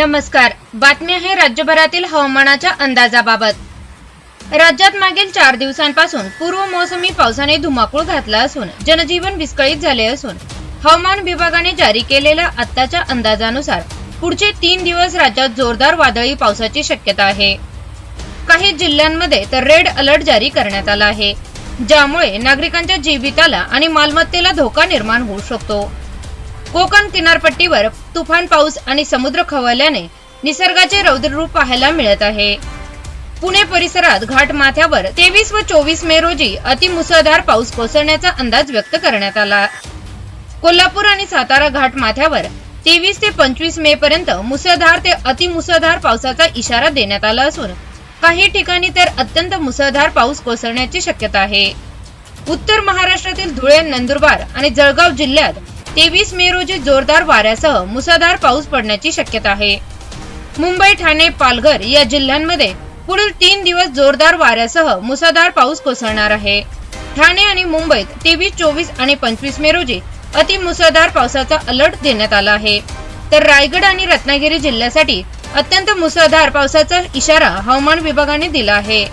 नमस्कार. बातमी आहे राज्यभरातील हवामानाच्या अंदाजाबाबत. राज्यात मागील चार दिवसांपासून पूर्व मोसमी पावसाने धुमाकूळ घातला असून जनजीवन विस्कळीत झाले असून हवामान विभागाने जारी केलेल्या आत्ताच्या अंदाजानुसार पुढचे तीन दिवस राज्यात जोरदार वादळी पावसाची शक्यता आहे. काही जिल्ह्यांमध्ये तर रेड अलर्ट जारी करण्यात आला आहे ज्यामुळे नागरिकांच्या जीविताला आणि मालमत्तेला धोका निर्माण होऊ शकतो. कोकण किनारपट्टीवर तुफान पाऊस आणि समुद्र खवळल्याने निसर्गाचे रौद्ररूप पाहायला मिळत आहे. पुणे परिसरात घाट माथ्यावर तेवीस व चोवीस मे रोजी अतिमुसळधार पाऊस कोसळण्याचा अंदाज व्यक्त करण्यात आला. कोल्हापूर आणि सातारा घाट माथ्यावर तेवीस ते पंचवीस मे पर्यंत मुसळधार ते अतिमुसळधार पावसाचा इशारा देण्यात आला असून काही ठिकाणी तर अत्यंत मुसळधार पाऊस कोसळण्याची शक्यता आहे. उत्तर महाराष्ट्रातील धुळे नंदुरबार आणि जळगाव जिल्ह्यात तेवीस मे रोजी जोरदार वाऱ्यासह मुसळधार पाऊस पडण्याची शक्यता आहे. मुंबई ठाणे पालघर या जिल्ह्यांमध्ये पुढील तीन दिवस जोरदार वाऱ्यासह मुसळधार पाऊस कोसळणार आहे. ठाणे आणि मुंबईत तेवीस चोवीस आणि पंचवीस मे रोजी अतिमुसळधार पावसाचा अलर्ट देण्यात आला आहे. तर रायगड आणि रत्नागिरी जिल्ह्यासाठी अत्यंत मुसळधार पावसाचा इशारा हवामान विभागाने दिला आहे.